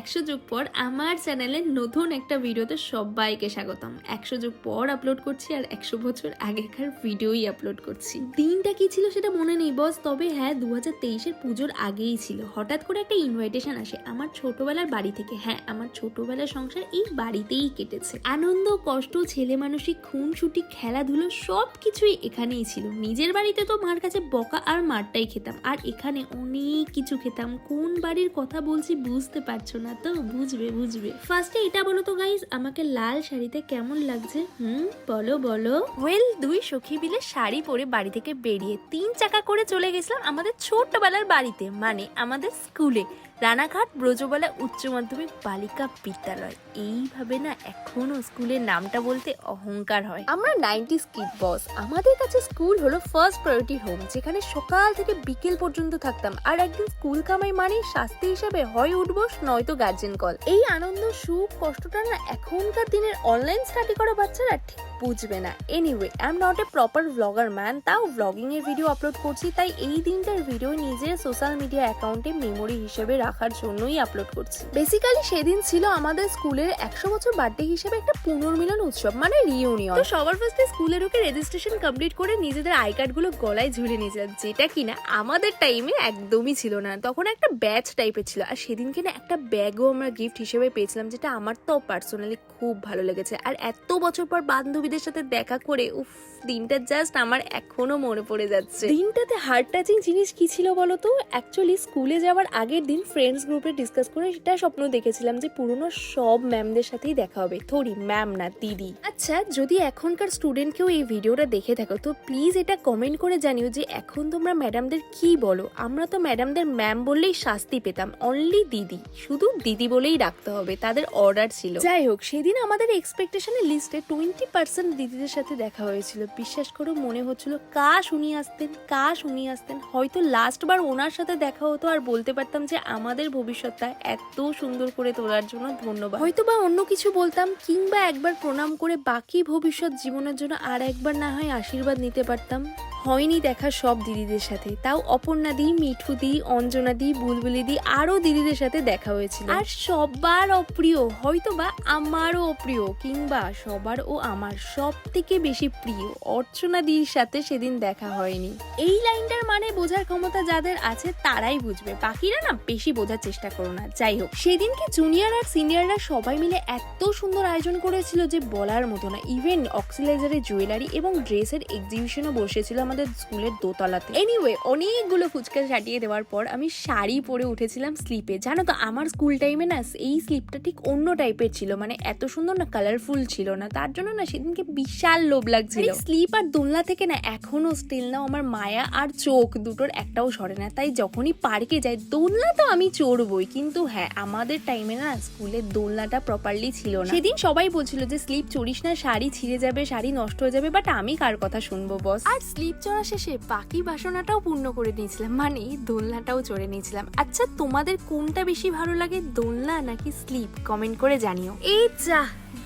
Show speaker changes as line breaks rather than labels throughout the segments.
একশো যুগ পর আমার চ্যানেলে নতুন একটা ভিডিওতে সবাইকে স্বাগতম। একশো যুগ পর আপলোড করছি আর একশো বছর আগেকার ভিডিওই আপলোড করছি। দিনটা কি ছিল সেটা মনে নেই বস তবে হ্যাঁ দু হাজার তেইশের পুজোর আগেই ছিল। হঠাৎ করে একটা ইনভাইটেশন আসে আমার ছোটবেলার বাড়ি থেকে। হ্যাঁ আমার ছোটবেলার সংসার এই বাড়িতেই কেটেছে। আনন্দ, কষ্ট, ছেলে মানসিক খুন ছুটি খেলাধুলো সব কিছুই এখানেই ছিল। নিজের বাড়িতে তো মার কাছে বকা আর মারটাই খেতাম। আর এখানে অনেক কিছু খেতাম। কোন বাড়ির কথা বলছি বুঝতে পারছ না। তো? বুঝবে বুঝবে। ফার্স্টে এটা বলো তো গাইজ আমাকে লাল শাড়িতে কেমন লাগছে? হুম, বলো বলো। ওয়েল দুই সখী মিলে শাড়ি পরে বাড়ি থেকে বেরিয়ে তিন চাকা করে চলে গেছিলাম আমাদের ছোট্টবেলার বাড়িতে মানে আমাদের স্কুলে। রানাঘাট ব্রজবালা উচ্চ মাধ্যমিক বালিকা বিদ্যালয়। এইভাবে না এখনও স্কুলের নামটা বলতে অহংকার হয়। আমরা নাইনটি স্কিড বস। আমাদের কাছে স্কুল হলো ফার্স্ট প্রায়োরিটি হোম, যেখানে সকাল থেকে বিকেল পর্যন্ত থাকতাম। আর একদিন স্কুল কামাই মানে শাস্তি হিসাবে হয় উঠবোস, নয়তো গার্জেন কল এই আনন্দ, সুখ, কষ্টটা না এখনকার দিনের অনলাইন স্টাডি করা বাচ্চারা ঠিক বুঝবে না। Anyway I am not a proper blogger man তাও ব্লগিংয়ের ভিডিও আপলোড করছি, তাই এই দিনটার ভিডিও নিজের সোশ্যাল মিডিয়া অ্যাকাউন্টে মেমোরি হিসেবে রাখার জন্যই আপলোড করছি। বেসিক্যালি সেদিন ছিল আমাদের স্কুলের একশো বছর বার্থডে হিসেবে একটা পুনর্মিলন উৎসব মানে রিউনিয়ন তো সবার ফার্স্টে স্কুলে ঢুকে রেজিস্ট্রেশন কমপ্লিট করে নিজেদের আই কার্ডগুলো গলায় ঝুলে নিয়েছিলাম যেটা কিনা আমাদের টাইমে একদমই ছিল না। তখন একটা ব্যাচ টাইপের ছিল, আর সেদিনকে না একটা ব্যাগও আমরা গিফট হিসেবে পেয়েছিলাম, যেটা আমার তো পার্সোনালি খুব ভালো লেগেছে। আর এত বছর পর বান্ধবীদের সাথে দেখা করে, উফ, দিনটা জাস্ট আমার এখনও মনে পড়ে যাচ্ছে। দিনটাতে হার্ট টাচিং জিনিস কি ছিল বলতো? অ্যাকচুয়ালি স্কুলে যাওয়ার আগের দিন ফ্রেন্ডস গ্রুপে ডিসকাস করে সেটা স্বপ্ন দেখেছিলাম যে পুরনো সব ম্যামদের সাথেই দেখা হবে। থরি ম্যাম না, দিদি। আচ্ছা যদি এখনকার স্টুডেন্ট কেউ এই ভিডিওটা দেখে থাকো, তো প্লিজ এটা কমেন্ট করে জানিও যে এখন তোমরা ম্যাডামদের কি বলো? আমরা তো ম্যাডামদের ম্যাম বললেই শাস্তি পেতাম অনলি দিদি। শুধু দিদি বলেই রাখতে হবে, তাদের অর্ডার ছিল। যাই হোক, সেদিন আমাদের এক্সপেকটেশনের লিস্টে টোয়েন্টি পার্সেন্ট দিদিদের সাথে দেখা হয়েছিল। বিশ্বাস করো, মনে হচ্ছিল, কাশ উনি আসতেন, কাশ উনি আসতেন। হয়তো লাস্ট বার ওনার সাথে দেখা হতো আর বলতে পারতাম যে, আমাদের ভবিষ্যৎটা এত সুন্দর করে তোলার জন্য ধন্যবাদ। হয়তো বা অন্য কিছু বলতাম, কিংবা একবার প্রণাম করে বাকি ভবিষ্যৎ জীবনের জন্য আর একবার না হয় আশীর্বাদ নিতে পারতাম। হয়নি দেখা সব দিদিদের সাথে। তাও অপর্ণা দি, মিঠু দি, অঞ্জনা দি, বুলবুলি দি, আরও দিদিদের সাথে দেখা হয়েছিল। আর সবার অপ্রিয় হয়তো বা আমারও অপ্রিয়, কিংবা সবার ও আমার সব থেকে বেশি প্রিয় অর্চনা দির সাথে সেদিন দেখা হয়নি। এই লাইনটার মানে বোঝার ক্ষমতা যাদের আছে তারাই বুঝবে। বাকিরা না বেশি বোঝার চেষ্টা করো না। যাই হোক, সেদিনকে জুনিয়র আর সিনিয়ররা সবাই মিলে এত সুন্দর আয়োজন করেছিল যে বলার মতো না। ইভেন অক্সিলাইজারের জুয়েলারি এবং ড্রেসের এক্সিবিশনও বসেছিল আমাদের স্কুলের দোতলাতে। এনিওয়ে অনেকগুলো ফুচকা ছাটিয়ে দেওয়ার পর আমি শাড়ি পরে উঠেছিলাম স্লিপে জানো তো, আমার স্কুল টাইমে না, এই স্লিপটা ঠিক অন্য টাইপের ছিল। মানে এত সুন্দর না কালারফুল ছিল না। তার জন্য না সেদিনকে বিশাল লোভ লাগছিল। স্লিপ আর দোলনা থেকে না এখনও স্টিল না আমার মায়া আর চোখ দুটোর একটাও সরে না। তাই যখনই পার্কে যাই দোলনা তো আমি চড়বই। কিন্তু হ্যাঁ আমাদের টাইমে না স্কুলের দোলনাটা প্রপারলি ছিল না। সেদিন সবাই বলছিল যে স্লিপ চড়িস না শাড়ি ছিঁড়ে যাবে শাড়ি নষ্ট হয়ে যাবে বাট আমি কার কথা শুনব বস আর স্লিপ চড়া শেষে বাকি বাসনাটাও পূর্ণ করে নিয়েছিলাম। মানে দোলনাটাও চড়ে নিয়েছিলাম। আচ্ছা তোমাদের কোনটা বেশি ভালো লাগে দোলনা নাকি স্লিপ কমেন্ট করে জানিও। এই যা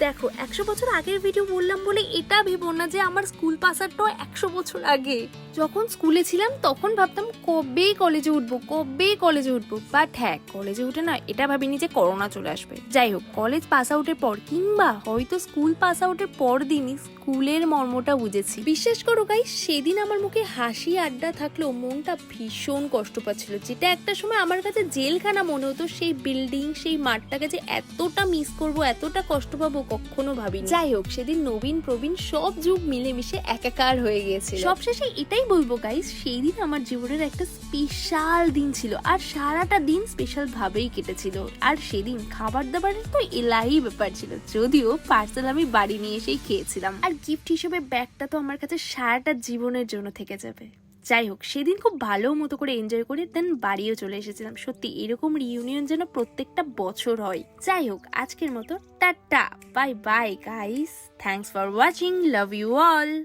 দেখো, একশো বছর আগের ভিডিও বললাম বলে এটা ভেবো না যে আমার স্কুল পাসারটাও একশো বছর আগে। যখন স্কুলে ছিলাম, তখন ভাবতাম কবে কলেজে উঠবো কবে কলেজে উঠবো? বাট হ্যাঁ কলেজে উঠে না, এটা ভাবিনি যে করোনা চলে আসবে। যাই হোক, কলেজ পাস আউটের পর, কিংবা হয়তো স্কুল পাস আউটের পর দিনই স্কুলের মর্মটা বুঝেছি। বিশ্বাস করো গাই সেদিন আমার মুখে হাসি আড্ডা থাকলেও মনটা ভীষণ কষ্ট পাচ্ছিল। যেটা একটা সময় আমার কাছে জেলখানা মনে হতো, সেই বিল্ডিং সেই মাঠটাকে যে এতটা মিস করব, এতটা কষ্ট পাবো কখনো ভাবিনি। যাই হোক, সেদিন নবীন, প্রবীণ সব যুগ মিলেমিশে একাকার হয়ে গিয়েছে সবশেষে এটাই বলব গাইস সেই দিন আমার জীবনের একটা স্পেশাল দিন ছিল। আর সারাটা দিন স্পেশাল ভাবেই কেটেছিল। আর সেদিন খাবার দাবারের তো এলাই ব্যাপার ছিল। যদিও পার্সেল আমি বাড়ি নিয়ে এসেই খেয়েছিলাম। আর গিফট হিসেবে ব্যাগটা তো আমার কাছে সারাটা জীবনের জন্য থেকে যাবে। যাই হোক, সেদিন খুব ভালো মতো করে এনজয় করে দেন বাড়িও চলে এসেছিলাম। সত্যি, এরকম রিউনিয়ন যেন প্রত্যেকটা বছর হয়। যাই হোক, আজকের মতো tata. Bye bye guys thanks for watching love you all